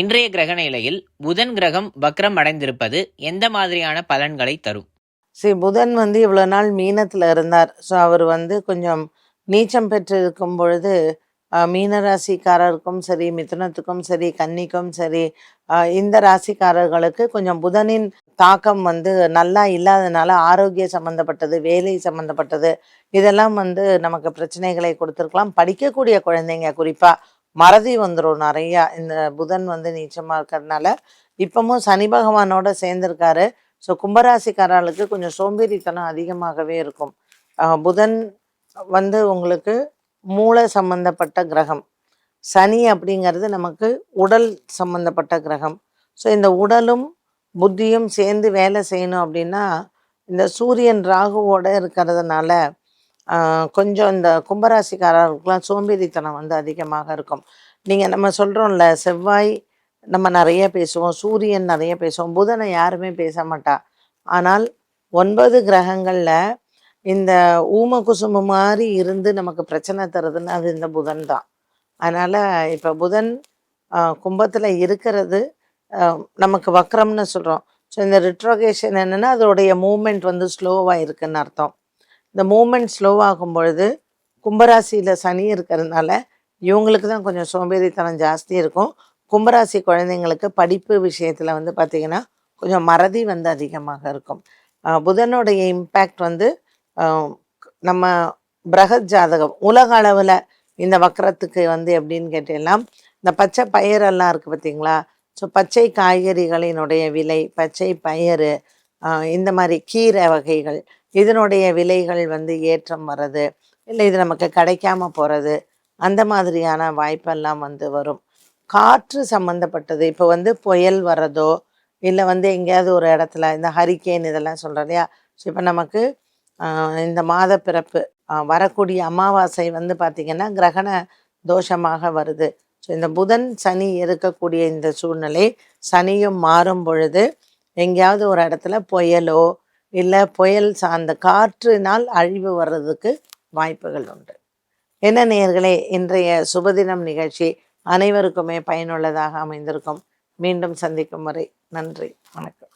இன்றைய கிரக நிலையில் புதன் கிரகம் வக்ரம் அடைந்திருப்பது எந்த மாதிரியான பலன்களை தரும்? சரி புதன் வந்து இவ்வளோ நாள் மீனத்தில் இருந்தார். ஸோ அவர் வந்து கொஞ்சம் நீச்சம் பெற்று இருக்கும் பொழுது மீன ராசிக்காரருக்கும் சரி மிதுனத்துக்கும் சரி கன்னிக்கும் சரி இந்த ராசிக்காரர்களுக்கு கொஞ்சம் புதனின் தாக்கம் வந்து நல்லா இல்லாதனால ஆரோக்கிய சம்மந்தப்பட்டது வேலை சம்மந்தப்பட்டது இதெல்லாம் வந்து நமக்கு பிரச்சனைகளை கொடுத்துருக்கலாம். படிக்கக்கூடிய குழந்தைங்க குறிப்பாக மறதி வந்துடும் நிறையா. இந்த புதன் வந்து நீச்சமாக இருக்கிறதுனால இப்பவும் சனி பகவானோட சேர்ந்துருக்காரு. ஸோ கும்பராசிக்காரர்களுக்கு கொஞ்சம் சோம்பேறித்தனம் அதிகமாகவே இருக்கும். புதன் வந்து உங்களுக்கு மூளை சம்பந்தப்பட்ட கிரகம். சனி அப்படிங்கிறது நமக்கு உடல் சம்பந்தப்பட்ட கிரகம். ஸோ இந்த உடலும் புத்தியும் சேர்ந்து வேலை செய்யணும் அப்படின்னா இந்த சூரியன் ராகுவோட இருக்கிறதுனால கொஞ்சம் இந்த கும்பராசிக்காரர்களுக்கெல்லாம் சோம்பேறித்தனம் வந்து அதிகமாக இருக்கும். நீங்கள் நம்ம சொல்கிறோம்ல செவ்வாய் நம்ம நிறைய பேசுவோம் சூரியன் நிறைய பேசுவோம் புதனை யாருமே பேச மாட்டா. ஆனால் ஒன்பது கிரகங்களில் இந்த ஊம குசுமு மாதிரி இருந்து நமக்கு பிரச்சனை தருதுன்னு அது இந்த புதன் தான். அதனால் இப்போ புதன் கும்பத்தில் இருக்கிறது நமக்கு வக்ரம்னு சொல்கிறோம் ஸோ இந்த ரிட்ரோகேஷன் என்னென்னா அதோடைய மூமெண்ட் வந்து ஸ்லோவாக இருக்குன்னு அர்த்தம். இந்த மூமெண்ட் ஸ்லோவாகும் பொழுது கும்பராசியில் சனி இருக்கிறதுனால இவங்களுக்கு தான் கொஞ்சம் சோம்பேறித்தனம் ஜாஸ்தி இருக்கும். கும்பராசி குழந்தைங்களுக்கு படிப்பு விஷயத்தில் வந்து பார்த்திங்கன்னா கொஞ்சம் மறதி வந்து அதிகமாக இருக்கும். புதனுடைய இம்பேக்ட் வந்து நம்ம பிரகத் ஜாதகம் உலக அளவில் இந்த வக்கரத்துக்கு வந்து எப்படின்னு கேட்டீங்கன்னா இந்த பச்சை பயிரெல்லாம் இருக்குது பார்த்திங்களா ஸோ பச்சை காய்கறிகளினுடைய விலை பச்சை பயிறு இந்த மாதிரி கீரை வகைகள் இதனுடைய விலைகள் வந்து ஏற்றம் வர்றது இல்லை இது நமக்கு கிடைக்காம போகிறது அந்த மாதிரியான வாய்ப்பெல்லாம் வந்து வரும். காற்று சம்மந்தப்பட்டது இப்போ வந்து புயல் வர்றதோ இல்லை வந்து எங்கேயாவது ஒரு இடத்துல இந்த ஹரிக்கேன் இதெல்லாம் சொல்கிறோம் இல்லையா? ஸோ இப்போ நமக்கு இந்த மாத பிறப்பு வரக்கூடிய அமாவாசை வந்து பார்த்திங்கன்னா கிரகண தோஷமாக வருது. ஸோ இந்த புதன் சனி இருக்கக்கூடிய இந்த சூழ்நிலை சனியும் மாறும் பொழுது எங்கேயாவது ஒரு இடத்துல புயலோ இல்லை புயல் சார்ந்த காற்றினால் அழிவு வர்றதுக்கு வாய்ப்புகள் உண்டு. என்ன நேயர்களே இன்றைய சுபதினம் நிகழ்ச்சி அனைவருக்குமே பயனுள்ளதாக அமைந்திருக்கும். மீண்டும் சந்திக்கும் வரை நன்றி வணக்கம்.